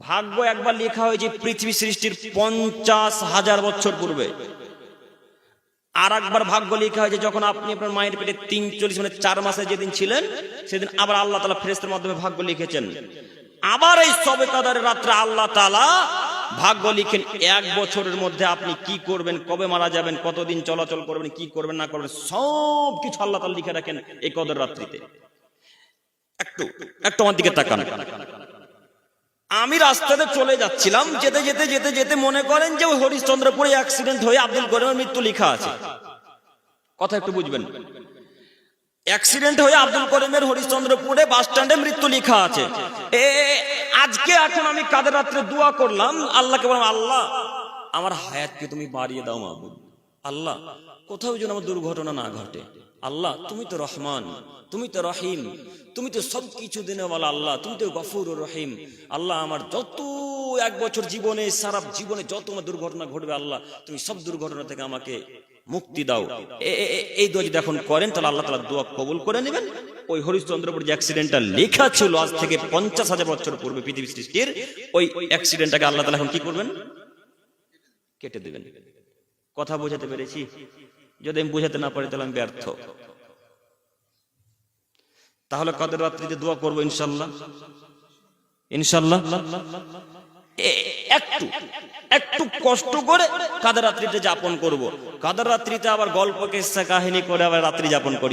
ভাগ্য একবার লেখা হয়েছে পৃথিবী সৃষ্টির পঞ্চাশ হাজার বছর পূর্বে। আর একবার ভাগ্য লেখা হয়েছে যখন আপনি আপনার মায়ের পেটে তিন চল্লিশ মানে চার মাসে যেদিন ছিলেন, সেদিন আবার আল্লাহ তালা ফেরেস্তের মাধ্যমে ভাগ্য লিখেছেন। আবার এই সবে কাদারের রাত্রে আল্লাহ তালা ভাগ্য লিখেন, এক বছরের মধ্যে আপনি কি করবেন, কবে মারা যাবেন, কতদিন চলাচল করবেন, কি করবেন, না করবেন সব কিছু আল্লাহ তালা লিখে রাখেন এই কদর রাত্রিতে। একটু একটু আমার দিকে তাকান। আমি রাস্তাতে চলে যাচ্ছিলাম, যেতে যেতে যেতে যেতে মনে করেন যে হরিশ্চন্দ্রপুরে অ্যাক্সিডেন্ট হয়ে আব্দুল করিমের মৃত্যু লেখা আছে। কথা একটু বুঝবেন। অ্যাক্সিডেন্ট হয়ে আব্দুল করিমের হরিশ্চন্দ্রপুরে বাস স্ট্যান্ডে মৃত্যু লেখা আছে। এ, আজকে এখন আমি কাদের রাত্রে দোয়া করলাম? আল্লাহকে বললাম, আল্লাহ, আমার হায়াতকে তুমি বাড়িয়ে দাও, মাহবুব। আল্লাহ, কোথাও যেন আমার দুর্ঘটনা না ঘটে। আল্লাহ, তুমি তো রহমান, তুমি তো রহিম, তুমি তো সব কিছু দিনে বলা আল্লাহ, তুমি তো গফুর রহিম। আল্লাহ, আমার যত এক বছর জীবনে, সারা জীবনে যত আমার দুর্ঘটনা ঘটবে আল্লাহ, তুমি সব দুর্ঘটনা থেকে আমাকে মুক্তি দাও। এই দোয়া যদি এখন করেন, তাহলে আল্লাহ তালা দোয়া কবুল করে নেবেন। ওই হরিশ্চন্দ্রপুর যে অ্যাক্সিডেন্টটা লেখা ছিল আজ থেকে পঞ্চাশ হাজার বছর পূর্বে পৃথিবী সৃষ্টির, ওই অ্যাক্সিডেন্টটাকে আল্লাহ তালা এখন কি করবেন? কেটে দেবেন। কথা বোঝাতে পেরেছি। যদি আমি বোঝাতে না পারি, তাহলে আমি ব্যর্থ। তাহলে কদের রাত্রিতে দোয়া করব ইনশাল্লাহ? ইনশাল্লাহ? একটু একটু কষ্ট করে কাদের রাত্রিতে যাপন করব। কাদের রাত্রিতে আবার গল্প কেসা কাহিনী করে আবার রাত্রি যাপন করি।